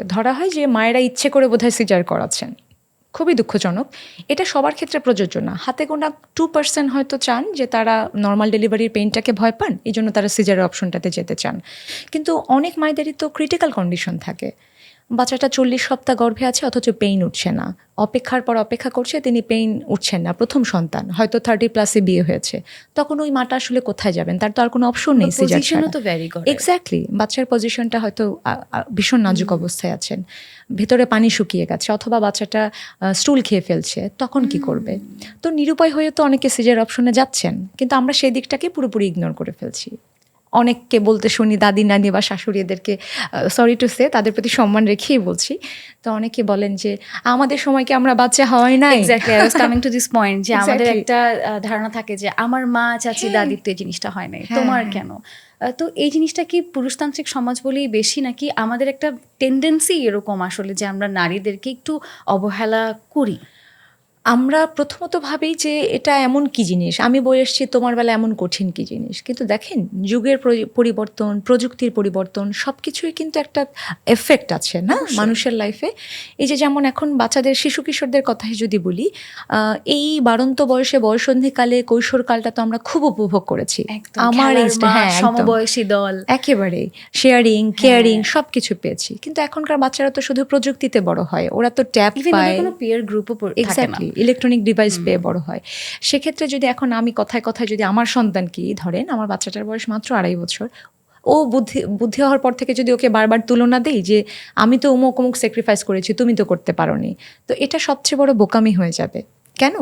ধরা হয় যে মায়েরা ইচ্ছে করে বোধহয় সিজার করাচ্ছেন। খুবই দুঃখজনক। এটা সবার ক্ষেত্রে প্রযোজ্য না। হাতে গোনা টু পার্সেন্ট হয়তো চান যে তারা নর্মাল ডেলিভারির পেইনটাকে ভয় পান, এই জন্য তারা সিজারের অপশনটাতে যেতে চান। কিন্তু অনেক মায়েদেরই তো ক্রিটিক্যাল কন্ডিশন থাকে। বাচ্চাটা চল্লিশ সপ্তাহ গর্ভে আছে অথচ পেইন উঠছে না। অপেক্ষার পর অপেক্ষা করছে তিনি পেইন উঠছেন না প্রথম সন্তান। হয়তো থার্টি প্লাসে বিয়ে হয়েছে। তখন ওই মাটা আসলে কোথায় যাবেন? তার তো আর কোনো অপশন নেই সিজার তো ভ্যারি এক্স্যাক্টলি বাচ্চার পজিশনটা হয়তো ভীষণ নাজুক অবস্থায় আছেন। ভেতরে পানি শুকিয়ে গেছে অথবা বাচ্চাটা স্টুল খেয়ে ফেলছে তখন কি করবে? তো নিরুপায় হয়ে তো অনেকে সিজার অপশনে যাচ্ছেন কিন্তু আমরা সেই দিকটাকে পুরোপুরি ইগনোর করে ফেলছি। অনেককে বলতে শুনি দাদি নানি বা শাশুড়ি এদেরকে সরি টু সে তাদের প্রতি সম্মান রেখেই বলছি। তো অনেকে বলেন যে আমাদের সময়কে আমরা বাচ্চা হওয়াই না exactly I coming to this point যে আমাদের একটা ধারণা থাকে যে আমার মা চাচি হ্যাঁ। দাদির তো এই জিনিসটা হয় নাই। হ্যাঁ, তোমার হ্যাঁ। কেন? তো এই জিনিসটা কি পুরুষতান্ত্রিক সমাজ বলেই বেশি নাকি আমাদের একটা টেন্ডেন্সি এরকম আসলে যে আমরা নারীদেরকে একটু অবহেলা করি? আমরা প্রথমত ভাবি যে এটা এমন কি জিনিস? আমি বলে এসেছি তোমার বেলা এমন কঠিন কি জিনিস? কিন্তু দেখেন যুগের পরিবর্তন প্রযুক্তির পরিবর্তন সব কিছুই কিন্তু একটা এফেক্ট আছে না? মানুষের লাইফে এই যে যেমন এখন বাচ্চাদের শিশু কিশোরদের কথাই যদি বলি এই বারন্ত বয়সে বয়সন্ধিকালে কৈশোরকালটা তো আমরা খুব উপভোগ করেছি। আমার হ্যাঁ সমবয়সী দল। একেবারে। শেয়ারিং কেয়ারিং সব কিছু পেয়েছি। কিন্তু এখনকার বাচ্চারা তো শুধু প্রযুক্তিতে বড় হয়। ওরা তো ট্যাব ইভেন পায়। কোনো পিয়ার গ্রুপও এক্স্যাক্টলি ইলেকট্রনিক ডিভাইস পেয়ে বড় হয়। সেক্ষেত্রে যদি এখন আমি কথায় কথায় যদি আমার সন্তান সন্তানকে ধরেন আমার বাচ্চাটার বয়স মাত্র আড়াই বছর ও বুদ্ধি বুদ্ধি হওয়ার পর থেকে যদি ওকে বারবার তুলনা দেই যে আমি তো অমুক অমুক স্যাক্রিফাইস করেছি তুমি তো করতে পারো নি তো এটা সবচেয়ে বড় বোকামি হয়ে যাবে। কেন?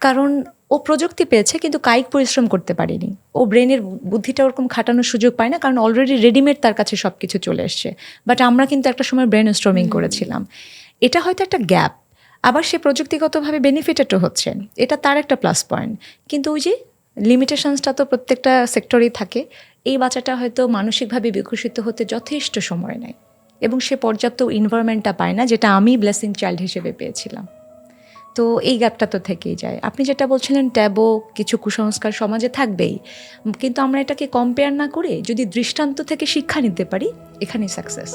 কারণ ও প্রযুক্তি পেয়েছে কিন্তু কায়িক পরিশ্রম করতে পারেনি। ও ব্রেনের বুদ্ধিটা ওরকম খাটানোর সুযোগ পায় না কারণ অলরেডি রেডিমেড তার কাছে সব কিছু চলে এসছে। বাট আমরা কিন্তু একটা সময় ব্রেন স্ট্রমিং করেছিলাম। এটা হয়তো একটা গ্যাপ আবার সে প্রযুক্তিগতভাবে বেনিফিটেডও হচ্ছেন এটা তার একটা প্লাস পয়েন্ট কিন্তু ওই যে লিমিটেশনসটা তো প্রত্যেকটা সেক্টরেই থাকে, এই বাচ্চাটা হয়তো মানসিকভাবে বিকশিত হতে যথেষ্ট সময় নেয় এবং সে পর্যাপ্ত ইনভারমেন্টটা পায় না, যেটা আমি ব্লেসিং চাইল্ড হিসেবে পেয়েছিলাম। তো এই গ্যাপটা তো থেকেই যায়। আপনি যেটা বলছিলেন ট্যাবো কিছু কুসংস্কার সমাজে থাকবেই। কিন্তু আমরা এটাকে কম্পেয়ার না করে যদি দৃষ্টান্ত থেকে শিক্ষা নিতে পারি, এখানেই সাকসেস